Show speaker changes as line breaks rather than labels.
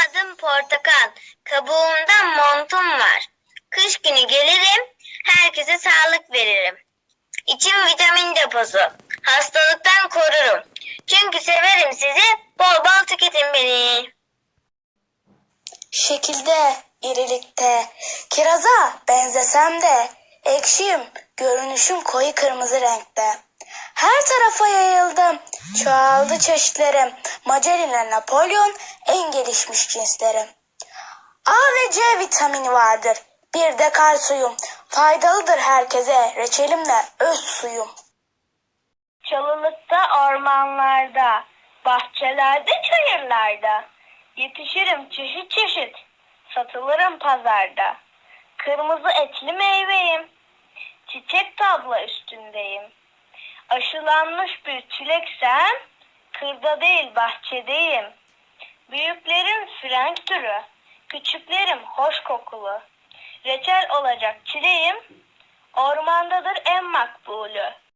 Rengim portakal, kabuğumda montum var. Kış günü gelirim, herkese sağlık veririm. İçim vitamin deposu, hastalıktan korurum. Çünkü severim sizi, bol bol tüketin beni.
Şekilde, irilikte, kiraza benzesem de, ekşiyim, görünüşüm koyu kırmızı renkte. Her tarafa yayıldım, çoğaldı çeşitlerim, Magellan, Napolyon, en gelişmiş cinslerim. A ve C vitamini vardır, bir de kalsiyum, faydalıdır herkese, reçelimle öz suyum.
Çalılıkta, ormanlarda, bahçelerde, çayırlarda. Yetişirim çeşit çeşit, satılırım pazarda. Kırmızı etli meyveyim, çiçek tabla üstündeyim. Aşılanmış bir çileksem, kırda değil bahçedeyim. Büyüklerin frenk türü, küçüklerim hoş kokulu. Reçel olacak çileğim, ormandadır en makbulü.